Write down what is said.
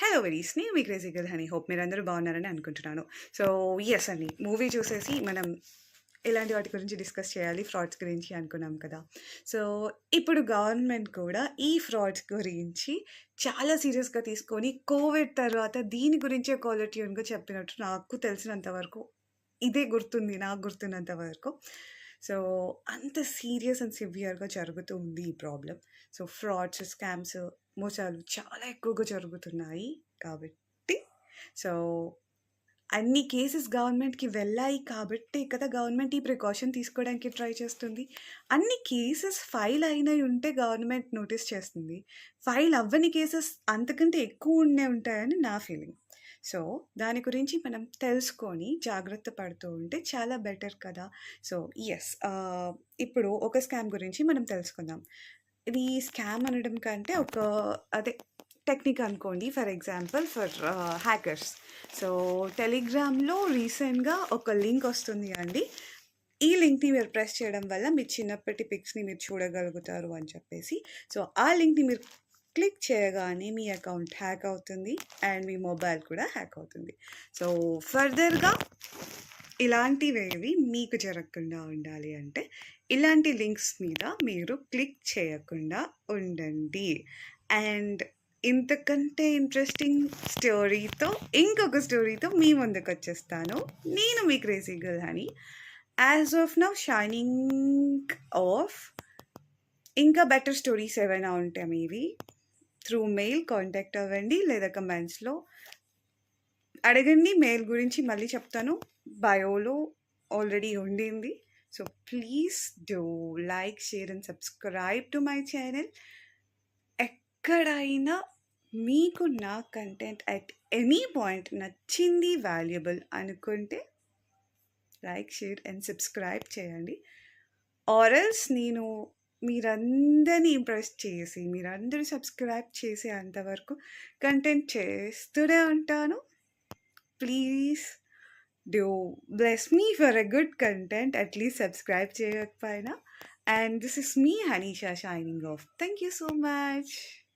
Hello వెరీస్ నేను మీ క్రేజీ గల్ హనీ హోప్ మీరు అందరూ బాగున్నారని అనుకుంటున్నాను. సో ఎస్ అండి మూవీ చూసేసి మనం ఇలాంటి వాటి గురించి డిస్కస్ చేయాలి ఫ్రాడ్స్ గురించి అనుకున్నాం కదా. సో ఇప్పుడు గవర్నమెంట్ కూడా ఈ ఫ్రాడ్స్ గురించి చాలా సీరియస్గా తీసుకొని కోవిడ్ తర్వాత దీని గురించే క్వాలిటీ ట్యూన్గా చెప్పినట్టు నాకు తెలిసినంత వరకు ఇదే గుర్తుంది నాకు గుర్తున్నంత వరకు. సో అంత సీరియస్ అండ్ సివియర్గా జరుగుతుంది ఈ ప్రాబ్లం సో ఫ్రాడ్స్ స్కామ్స్ మోసాలు చాలా ఎక్కువగా జరుగుతున్నాయి కాబట్టి. సో అన్ని కేసెస్ గవర్నమెంట్కి వెళ్ళాయి కాబట్టి కదా గవర్నమెంట్ ఈ ప్రికాషన్ తీసుకోవడానికి ట్రై చేస్తుంది. అన్ని కేసెస్ ఫైల్ అయినవి ఉంటే గవర్నమెంట్ నోటీస్ చేస్తుంది. ఫైల్ అవ్వని కేసెస్ అంతకంటే ఎక్కువ ఉండే ఉంటాయని నా ఫీలింగ్. సో దాని గురించి మనం తెలుసుకొని జాగ్రత్త పడుతూ ఉంటే చాలా బెటర్ కదా. సో ఎస్ ఇప్పుడు ఒక స్కామ్ గురించి మనం తెలుసుకుందాం. ఇది స్కామ్ అనడం కంటే ఒక అదే టెక్నిక్ అనుకోండి for example for hackers. So టెలిగ్రామ్లో రీసెంట్గా ఒక లింక్ వస్తుంది అండి. ఈ లింక్ని మీరు ప్రెస్ చేయడం వల్ల మీ చిన్నప్పటి పిక్స్ని మీరు చూడగలుగుతారు అని చెప్పేసి. సో ఆ లింక్ని మీరు క్లిక్ చేయగానే మీ అకౌంట్ హ్యాక్ అవుతుంది అండ్ మీ మొబైల్ కూడా హ్యాక్ అవుతుంది. సో ఫర్దర్గా ఇలాంటివేవి మీకు జరగకుండా ఉండాలి అంటే ఇలాంటి లింక్స్ మీద మీరు క్లిక్ చేయకుండా ఉండండి. అండ్ ఇంతకంటే ఇంట్రెస్టింగ్ స్టోరీతో ఇంకొక స్టోరీతో మీ ముందుకు వచ్చేస్తాను నేను మీ క్రేజీ గర్ల్ అని as of now shining off ఇంకా బెటర్ స్టోరీస్ ఏవైనా ఉంటే మీవి త్రూ మెయిల్ కాంటాక్ట్ అవ్వండి లేదా కమెంట్స్లో అడగండి మెయిల్ గురించి మళ్ళీ చెప్తాను. బయోలో ఆల్రెడీ ఉండింది. So please do like share and subscribe to my channel ఎక్కడైనా మీకు నా కంటెంట్ అట్ ఎనీ పాయింట్ నచ్చింది వాల్యుబుల్ అనుకుంటే లైక్ షేర్ అండ్ సబ్స్క్రైబ్ చేయండి. ఆరల్స్ నేను మీరందరినీ ఇంప్రెస్ చేసి మీరందరూ సబ్స్క్రైబ్ చేసే అంతవరకు కంటెంట్ చేస్తూనే ఉంటాను. Please do bless me for a good content at least subscribe చేయకపోయినా. And this is me Haneesha shining off. Thank you so much.